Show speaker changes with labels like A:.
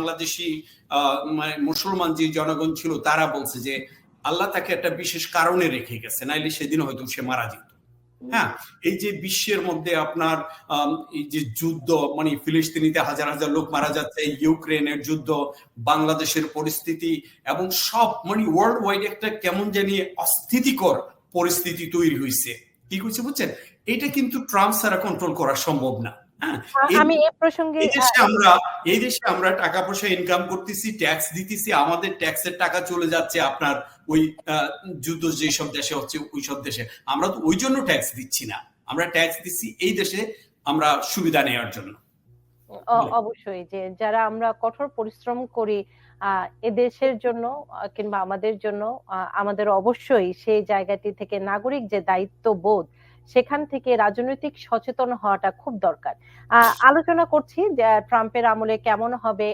A: বাংলাদেশি মানে মুসলমান যে জনগণ ছিল, তারা বলছে যে আল্লাহ তাকে একটা বিশেষ কারণে রেখে গেছে, নাইলে সেদিন হয়তো সে মারা যেত। হ্যাঁ এই যে বিশ্বের মধ্যে আপনার এই যে যুদ্ধ মানে ফিলিস্তিনিতে হাজার হাজার লোক মারা যাচ্ছে, ইউক্রেনের যুদ্ধ, বাংলাদেশের পরিস্থিতি এবং সব মানে ওয়ার্ল্ড ওয়াইড একটা কেমন জানি অস্থিতিকর পরিস্থিতি তৈরি হয়েছে কি করছে বুঝছেন? এটা কিন্তু ট্রাম্প ছাড়া কন্ট্রোল করা সম্ভব না। হ্যাঁ এই-
B: প্রসঙ্গে
A: এই দেশে আমরা এই দেশে আমরা টাকা পয়সা ইনকাম করতেছি ট্যাক্স দিতেছি আমাদের ট্যাক্সের টাকা চলে যাচ্ছে আপনার ওই যুদ্ধ যেসব দেশে হচ্ছে ওই সব দেশে। আমরা তো ওই জন্য ট্যাক্স দিচ্ছি না। আমরা ট্যাক্স দিচ্ছি এই দেশে আমরা সুবিধা নেওয়ার জন্য।
B: অবশ্যই যে যারা আমরা কঠোর পরিশ্রম করি এদেশের জন্য কিংবা আমাদের জন্য আমাদের অবশ্যই সেই জায়গাটি থেকে নাগরিক যে দায়িত্ব দায়িত্ববোধ সেখান থেকে রাজনৈতিক সচেতন হওয়াটা খুব দরকার। আলোচনা করছি যে ট্রাম্পের আমলে কেমন হবে